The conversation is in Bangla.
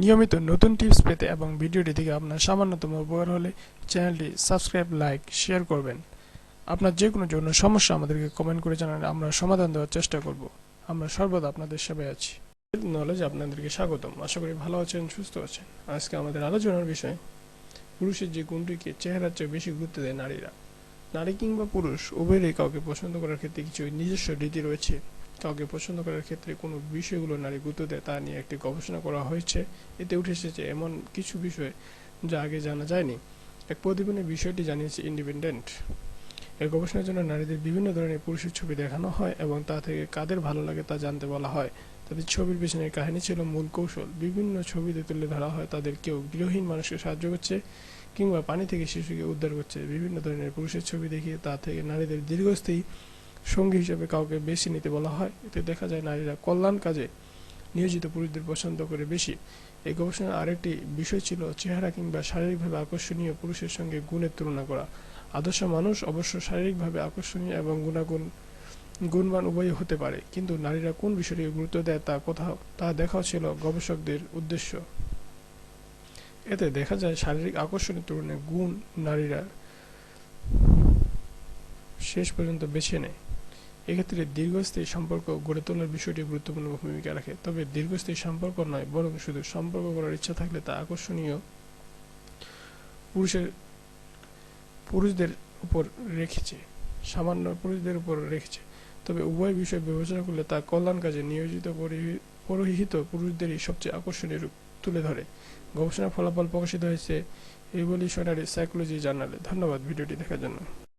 নিয়মিত নতুন টিপস পেতে এবং ভিডিওটি থেকে আপনার সামান্যতম উপকার হলে চ্যানেলটি সাবস্ক্রাইব লাইক শেয়ার করবেন। আপনার যে কোনো জন্য সমস্যা আমাদেরকে কমেন্ট করে জানালে আমরা সমাধান দেওয়ার চেষ্টা করব। আমরা সর্বদা আপনাদের সেবায় আছি। নলেজ আপনাদেরকে স্বাগতম। আশা করি ভালো আছেন, সুস্থ আছেন। আজকে আমাদের আলোচনার বিষয়, পুরুষের যে গুণটিকে চেহারার চেয়ে বেশি গুরুত্ব দেয় নারীরা। নারী কিংবা পুরুষ, উভয়েরই কাউকে পছন্দ করার ক্ষেত্রে কিছু নিজস্ব রীতি রয়েছে। কাউকে পছন্দ করার ক্ষেত্রে কোনো বিষয়গুলো নারী গুরুত্ব দেয় তা নিয়ে একটি গবেষণা করা হয়েছে। এতে উঠে এসেছে এমন কিছু বিষয় যা আগে জানা যায়নি। এক প্রতিবেদনে বিষয়টি জানিয়েছে ইন্ডিপেন্ডেন্ট এই গবেষণার জন্য নারীদের বিভিন্ন ধরনের পুরুষের ছবি দেখানো হয় এবং তা থেকে কাদের ভালো লাগে তা জানতে বলা হয়। তাদের ছবির পেছনে কাহিনী ছিল মূল কৌশল। বিভিন্ন ছবিতে তুলে ধরা হয় তাদের কেউ গৃহহীন মানুষকে সাহায্য করছে কিংবা পানি থেকে শিশুকে উদ্ধার করছে। বিভিন্ন ধরনের পুরুষের ছবি দেখিয়ে তা থেকে নারীদের দীর্ঘস্থায়ী সঙ্গী হিসেবে কাউকে বেছে নিতে বলা হয়, এতে দেখা যায় নারীরা কল্যাণ কাজে নিয়োজিত পুরুষদের পছন্দ করে বেশি। এই গবেষণার আরেকটি বিষয় ছিল চেহারা কিংবা শারীরিকভাবে আকর্ষণীয় পুরুষের সঙ্গে গুণের তুলনা করা। আদর্শ মানুষ অবশ্য শারীরিকভাবে আকর্ষণীয় এবং গুণাগুণ গুণবান উভয়ই হতে পারে, কিন্তু নারীরা কোন বিষয়টিকে গুরুত্ব দেয় তা কোথাও তা দেখাও ছিল গবেষকদের উদ্দেশ্য। এতে দেখা যায় শারীরিক আকর্ষণের তুলনায় গুণ নারীরা শেষ পর্যন্ত বেছে নেয়। এক্ষেত্রে দীর্ঘস্থায়ী সম্পর্ক গড়ে তোলার বিষয়টি গুরুত্বপূর্ণ ভূমিকা রাখে। তবে দীর্ঘস্থায়ী সম্পর্ক নয়, বরং শুধু সম্পর্ক করার ইচ্ছা থাকলে তা আকর্ষণীয়। পুরুষের, পুরুষদের উপর রেখেছে, সামান্য পুরুষদের উপর রেখেছে। তবে উভয় বিষয় বিবেচনা করলে তা কল্যাণ কাজে নিয়োজিত পরিহিত পুরুষদেরই সবচেয়ে আকর্ষণীয় রূপ তুলে ধরে। গবেষণার ফলাফল প্রকাশিত হয়েছে এভলিউশনারি সাইকোলজি জার্নালে। ধন্যবাদ ভিডিওটি দেখার জন্য।